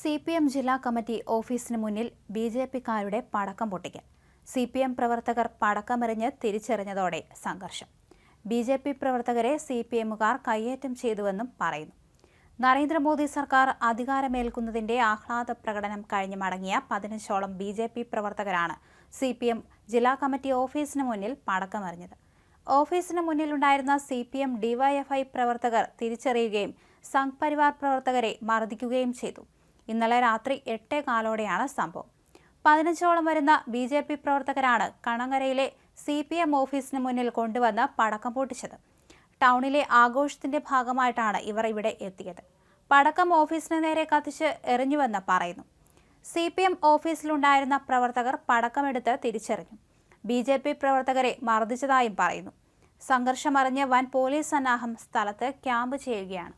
C P M ജില്ലാ committee ഓഫീസിന് മുന്നിൽ ബി ജെ പിക്കാരുടെ പടക്കം പൊട്ടിക്കൽ. സി പി എം പ്രവർത്തകർ പടക്കമെറിഞ്ഞ് തിരിച്ചറിഞ്ഞതോടെ സംഘർഷം. ബി ജെ പി പ്രവർത്തകരെ സി പി എമ്മുകാർ കയ്യേറ്റം ചെയ്തുവെന്നും പറയുന്നു. നരേന്ദ്രമോദി സർക്കാർ അധികാരമേൽക്കുന്നതിന്റെ ആഹ്ലാദ പ്രകടനം കഴിഞ്ഞ് മടങ്ങിയ പതിനഞ്ചോളം ബി ജെ പി പ്രവർത്തകരാണ് സി പി എം ജില്ലാ കമ്മിറ്റി ഓഫീസിന് മുന്നിൽ പടക്കമെറിഞ്ഞത്. ഓഫീസിന് മുന്നിലുണ്ടായിരുന്ന സി പി എം ഡിവൈഎഫ്ഐ പ്രവർത്തകർ തിരിച്ചറിയുകയും സംഘ് പരിവാർ പ്രവർത്തകരെ മർദ്ദിക്കുകയും ചെയ്തു. ഇന്നലെ രാത്രി എട്ടേ കാലോടെയാണ് സംഭവം. പതിനഞ്ചോളം വരുന്ന ബി ജെ പി പ്രവർത്തകരാണ് കണങ്ങരയിലെ സി പി എം ഓഫീസിന് മുന്നിൽ കൊണ്ടുവന്ന് പടക്കം പൊട്ടിച്ചത്. ടൗണിലെ ആഘോഷത്തിന്റെ ഭാഗമായിട്ടാണ് ഇവർ ഇവിടെ എത്തിയത്. പടക്കം ഓഫീസിന് നേരെ കത്തിച്ച് എറിഞ്ഞുവെന്ന് പറയുന്നു. സി പി എം ഓഫീസിലുണ്ടായിരുന്ന പ്രവർത്തകർ പടക്കമെടുത്ത് തിരിച്ചറിഞ്ഞു. ബി ജെ പി പ്രവർത്തകരെ മർദ്ദിച്ചതായും പറയുന്നു. സംഘർഷമറിഞ്ഞ് വൻ പോലീസ് സന്നാഹം സ്ഥലത്ത് ക്യാമ്പ് ചെയ്യുകയാണ്.